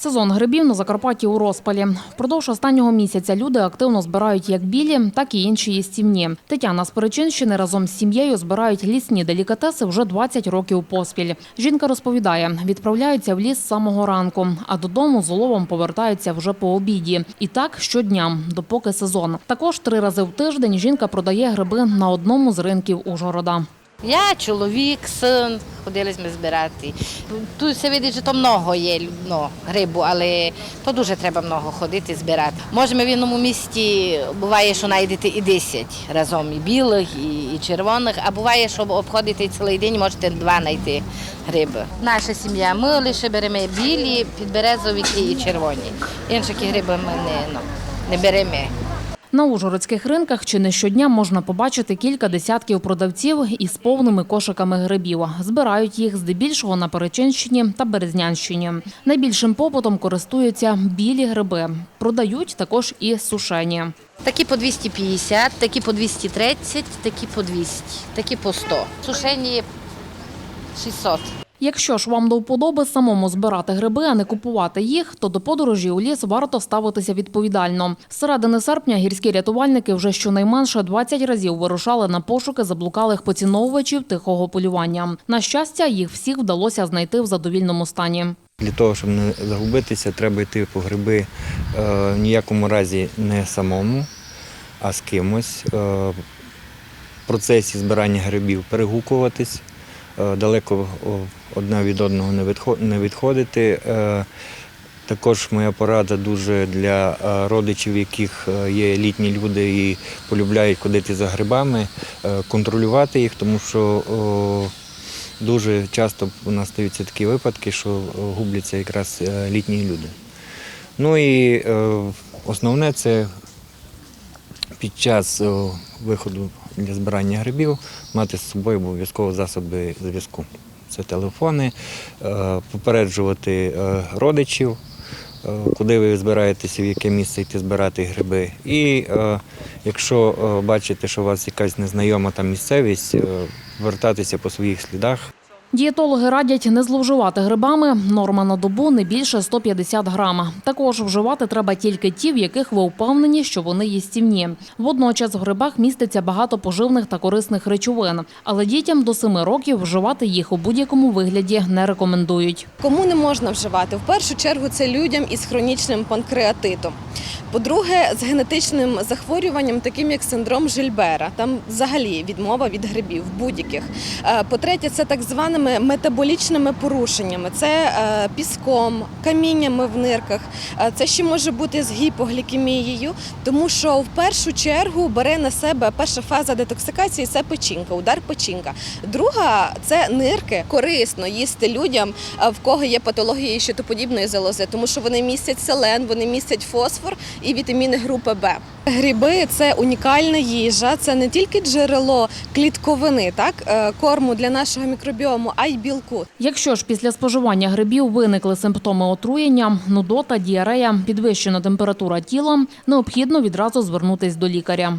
Сезон грибів на Закарпатті у розпалі. Впродовж останнього місяця люди активно збирають як білі, так і інші їстівні. Тетяна з Перечинщини разом з сім'єю збирають лісні делікатеси вже 20 років поспіль. Жінка розповідає, відправляються в ліс з самого ранку, а додому з уловом повертаються вже по обіді. І так щодня, допоки сезон. Також три рази в тиждень жінка продає гриби на одному з ринків Ужгорода. Я, чоловік, син, ходили ми збирати. Тут все видить, що то много є ну, грибу, але то дуже треба много ходити збирати. Може, ми в одному місті буває, що знайдете і 10 разом, і білих, і, і червоних, а буває, що обходите цілий день, можете два знайти гриби. Наша сім'я, ми лише беремо білі, підберезовики і червоні. Інші гриби ми не, ну, не беремо. На ужгородських ринках чи не щодня можна побачити кілька десятків продавців із повними кошиками грибів. Збирають їх здебільшого на Перечинщині та Березнянщині. Найбільшим попитом користуються білі гриби. Продають також і сушені. Такі по 250, такі по 230, такі по 200, такі по 100. Сушені 600. Якщо ж вам до вподоби самому збирати гриби, а не купувати їх, то до подорожі у ліс варто ставитися відповідально. З середини серпня гірські рятувальники вже щонайменше 20 разів вирушали на пошуки заблукалих поціновувачів тихого полювання. На щастя, їх всіх вдалося знайти в задовільному стані. Для того, щоб не загубитися, треба йти по гриби е, в ніякому разі не самому, а з кимось. Е, в процесі збирання грибів перегукуватись, далеко о, одне від одного не відходити. Е, також моя порада дуже для е, родичів, яких е, є літні люди і полюбляють ходити за грибами, е, контролювати їх, тому що дуже часто у нас стаються такі випадки, що е, губляться якраз е, літні люди. Ну і е, основне це під час е, виходу для збирання грибів мати з собою обов'язково засоби зв'язку. Це телефони, е, попереджувати е, родичів, е, куди ви збираєтеся, в яке місце йти збирати гриби. І якщо бачите, що у вас якась незнайома там місцевість, вертатися по своїх слідах. Дієтологи радять не зловживати грибами. Норма на добу не більше 150 грам. Також вживати треба тільки ті, в яких ви впевнені, що вони їстівні. Водночас в грибах міститься багато поживних та корисних речовин, але дітям до 7 років вживати їх у будь-якому вигляді не рекомендують. Кому не можна вживати? В першу чергу це людям із хронічним панкреатитом. По-друге, з генетичним захворюванням, таким як синдром Жильбера. Там взагалі відмова від грибів будь-яких. Е, По-третє, це так званими метаболічними порушеннями. Це е, піском, каміннями в нирках. Е, Це ще може бути з гіпоглікемією, тому що в першу чергу бере на себе перша фаза детоксикації це печінка, удар печінка. Друга це нирки. Корисно їсти людям, в кого є патології щитоподібної залози, тому що вони містять селен, вони містять фосфор і вітаміни групи Б. Гриби це унікальна їжа, це не тільки джерело клітковини, так е, корму для нашого мікробіому, а й білку. Якщо ж після споживання грибів виникли симптоми отруєння, нудота, діарея, підвищена температура тіла, необхідно відразу звернутись до лікаря.